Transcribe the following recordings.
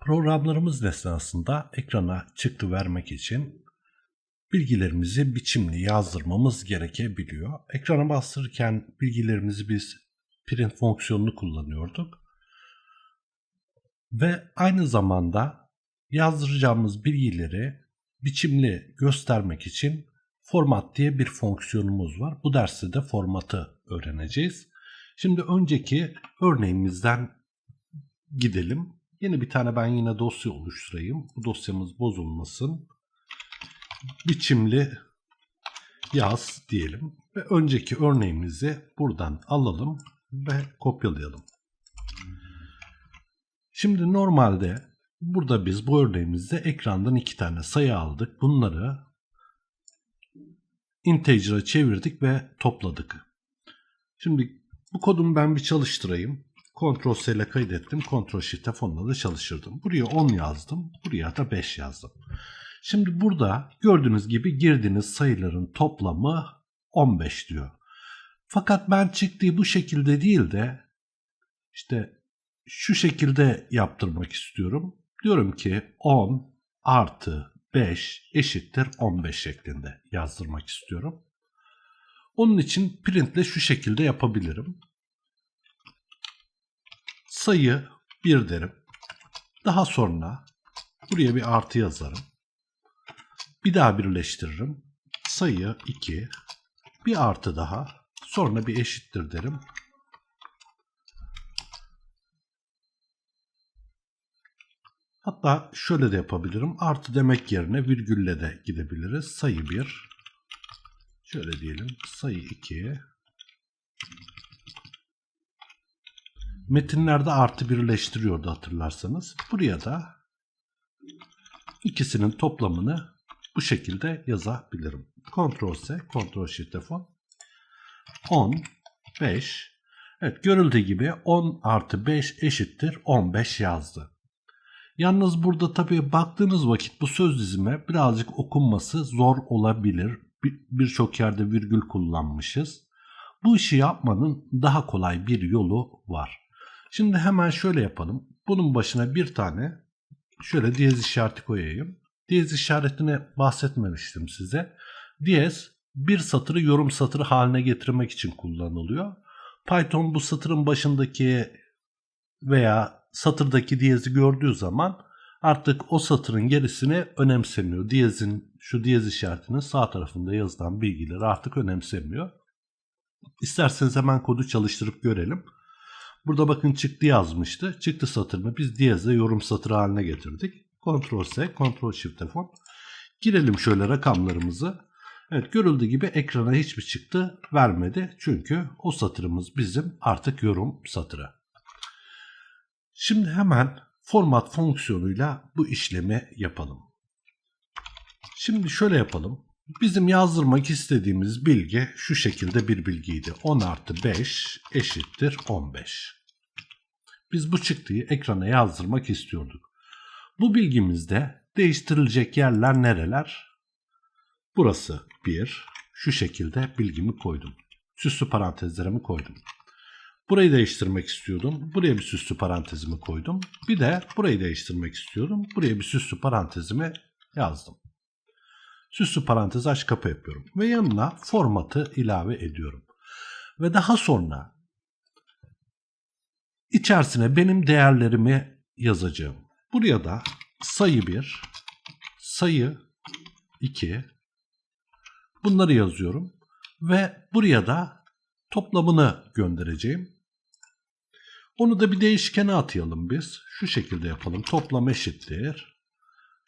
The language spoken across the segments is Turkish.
Programlarımız esnasında ekrana çıktı vermek için bilgilerimizi biçimli yazdırmamız gerekebiliyor. Ekrana bastırırken bilgilerimizi biz print fonksiyonunu kullanıyorduk. Ve aynı zamanda yazdıracağımız bilgileri biçimli göstermek için format diye bir fonksiyonumuz var. Bu derste de formatı öğreneceğiz. Şimdi önceki örneğimizden gidelim. Yeni bir tane ben yine dosya oluşturayım. Bu dosyamız bozulmasın. Biçimli yaz diyelim. Ve önceki örneğimizi buradan alalım ve kopyalayalım. Şimdi normalde burada biz bu örneğimizde ekrandan iki tane sayı aldık. Bunları integer'a çevirdik ve topladık. Şimdi bu kodumu ben bir çalıştırayım. Ctrl C ile kaydettim. Ctrl Shift'e fonla da çalıştırdım. Buraya 10 yazdım. Buraya da 5 yazdım. Şimdi burada gördüğünüz gibi girdiğiniz sayıların toplamı 15 diyor. Fakat ben çıktığı bu şekilde değil de işte şu şekilde yaptırmak istiyorum. Diyorum ki 10 artı 5 eşittir 15 şeklinde yazdırmak istiyorum. Onun için printle şu şekilde yapabilirim. Sayı 1 derim. Daha sonra buraya bir artı yazarım. Bir daha birleştiririm. Sayı 2. Bir artı daha. Sonra bir eşittir derim. Hatta şöyle de yapabilirim. Artı demek yerine virgülle de gidebiliriz. Sayı 1. Şöyle diyelim. Sayı 2. Metinlerde artı birleştiriyordu hatırlarsanız. Buraya da ikisinin toplamını bu şekilde yazabilirim. Ctrl C, Ctrl Shift F10. 10, 5. Evet görüldüğü gibi 10 artı 5 eşittir 15 yazdı. Yalnız burada tabii baktığınız vakit bu söz dizime birazcık okunması zor olabilir. Bir- Birçok yerde virgül kullanmışız. Bu işi yapmanın daha kolay bir yolu var. Şimdi hemen şöyle yapalım. Bunun başına bir tane şöyle diyez işareti koyayım. Diyez işaretini bahsetmemiştim size. Diyez bir satırı yorum satırı haline getirmek için kullanılıyor. Python bu satırın başındaki veya satırdaki diyezi gördüğü zaman artık o satırın gerisini önemsemiyor. Diyezin şu diyez işaretinin sağ tarafında yazılan bilgileri artık önemsemiyor. İsterseniz hemen kodu çalıştırıp görelim. Burada bakın çıktı yazmıştı. Çıktı satırını biz diyezle yorum satırı haline getirdik. Ctrl C, Ctrl Shift F10. Girelim şöyle rakamlarımızı. Evet görüldüğü gibi ekrana hiçbir çıktı vermedi. Çünkü o satırımız bizim artık yorum satırı. Şimdi hemen format fonksiyonuyla bu işlemi yapalım. Şimdi şöyle yapalım. Bizim yazdırmak istediğimiz bilgi şu şekilde bir bilgiydi. 10 artı 5 eşittir 15. Biz bu çıktıyı ekrana yazdırmak istiyorduk. Bu bilgimizde değiştirilecek yerler nereler? Burası 1. Şu şekilde bilgimi koydum. Süslü parantezlerimi koydum. Burayı değiştirmek istiyordum. Buraya bir süslü parantezimi koydum. Bir de burayı değiştirmek istiyordum. Buraya bir süslü parantezimi yazdım. Süslü parantez aç kapı yapıyorum. Ve yanına formatı ilave ediyorum. Ve daha sonra içerisine benim değerlerimi yazacağım. Buraya da sayı 1, sayı 2 bunları yazıyorum. Ve buraya da toplamını göndereceğim. Onu da bir değişkene atayalım biz. Şu şekilde yapalım. Toplam eşittir.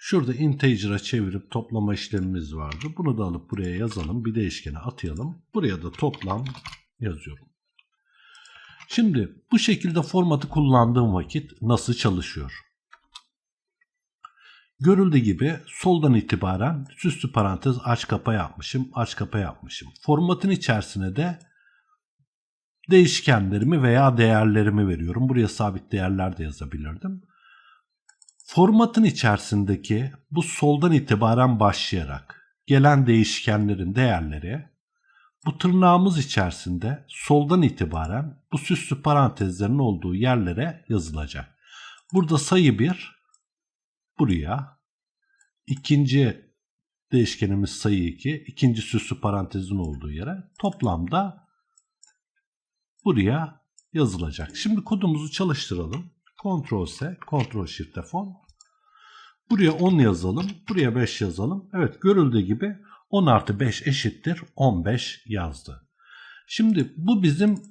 Şurada integer'a çevirip toplama işlemimiz vardı. Bunu da alıp buraya yazalım. Bir değişkene atayalım. Buraya da toplam yazıyorum. Şimdi bu şekilde formatı kullandığım vakit nasıl çalışıyor? Görüldüğü gibi soldan itibaren süslü parantez aç kapa yapmışım. Aç kapa yapmışım. Formatın içerisine de değişkenlerimi veya değerlerimi veriyorum. Buraya sabit değerler de yazabilirdim. Formatın içerisindeki bu soldan itibaren başlayarak gelen değişkenlerin değerleri bu tırnağımız içerisinde soldan itibaren bu süslü parantezlerin olduğu yerlere yazılacak. Burada sayı 1, buraya ikinci değişkenimiz sayı 2, ikinci süslü parantezin olduğu yere toplamda buraya yazılacak. Şimdi kodumuzu çalıştıralım. Ctrl S, Ctrl Shift F10. Buraya 10 yazalım, buraya 5 yazalım. Evet görüldüğü gibi 10 artı 5 eşittir 15 yazdı. Şimdi bu bizim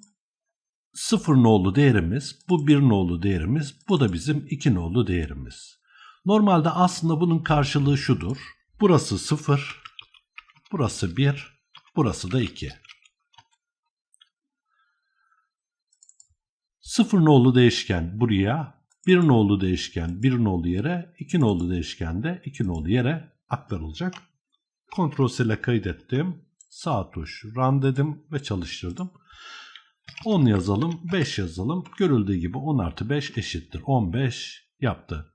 0 nolu değerimiz, bu 1 nolu değerimiz, bu da bizim 2 nolu değerimiz. Normalde aslında bunun karşılığı şudur. Burası 0, burası 1, burası da 2. 0 nolu değişken buraya, 1 nolu değişken 1 nolu yere, 2 nolu değişken de 2 nolu yere aktarılacak. Ctrl C ile kaydettim. Sağ tuş run dedim ve çalıştırdım. 10 yazalım, 5 yazalım. Görüldüğü gibi 10 artı 5 eşittir 15 yaptı.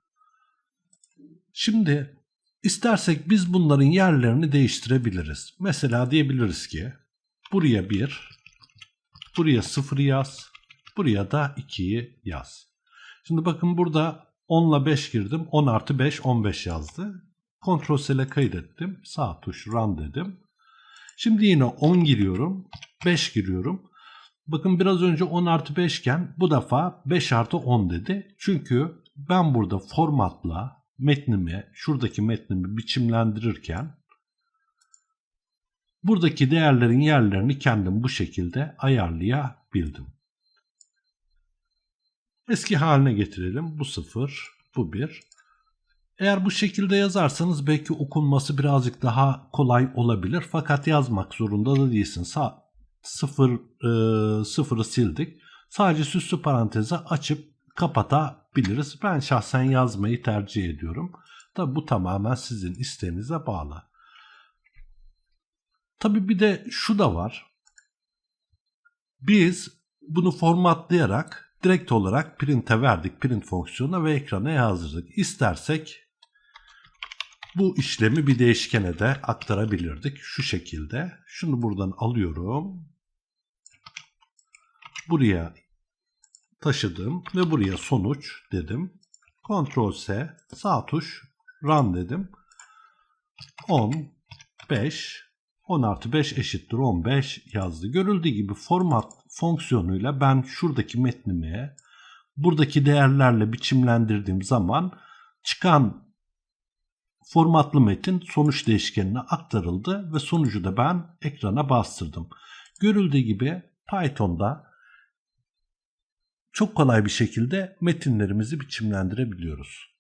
Şimdi istersek biz bunların yerlerini değiştirebiliriz. Mesela diyebiliriz ki buraya 1, buraya 0 yaz, buraya da 2'yi yaz. Şimdi bakın burada 10 ile 5 girdim. 10 artı 5 15 yazdı. Ctrl C ile kaydettim. Sağ tuş run dedim. Şimdi yine 10 giriyorum. 5 giriyorum. Bakın biraz önce 10 artı 5 iken bu defa 5 artı 10 dedi. Çünkü ben burada formatla metnimi, şuradaki metnimi biçimlendirirken buradaki değerlerin yerlerini kendim bu şekilde ayarlayabildim. Eski haline getirelim. Bu 0, bu 1. Eğer bu şekilde yazarsanız belki okunması birazcık daha kolay olabilir. Fakat yazmak zorunda da değilsin. Sa 0 e, sıfırı sildik. Sadece süslü parantezi açıp kapatabiliriz. Ben şahsen yazmayı tercih ediyorum. Tabi bu tamamen sizin isteğinize bağlı. Tabi bir de şu da var. Biz bunu formatlayarak direkt olarak print'e verdik print fonksiyonuna ve ekrana yazdırdık. İstersek bu işlemi bir değişkene de aktarabilirdik şu şekilde. Şunu buradan alıyorum. Buraya taşıdım ve buraya sonuç dedim. Ctrl S sağ tuş run dedim. 10 5 10 artı 5 eşittir 15 yazdı. Görüldüğü gibi format fonksiyonuyla ben şuradaki metnimi buradaki değerlerle biçimlendirdiğim zaman çıkan formatlı metin sonuç değişkenine aktarıldı ve sonucu da ben ekrana bastırdım. Görüldüğü gibi Python'da çok kolay bir şekilde metinlerimizi biçimlendirebiliyoruz.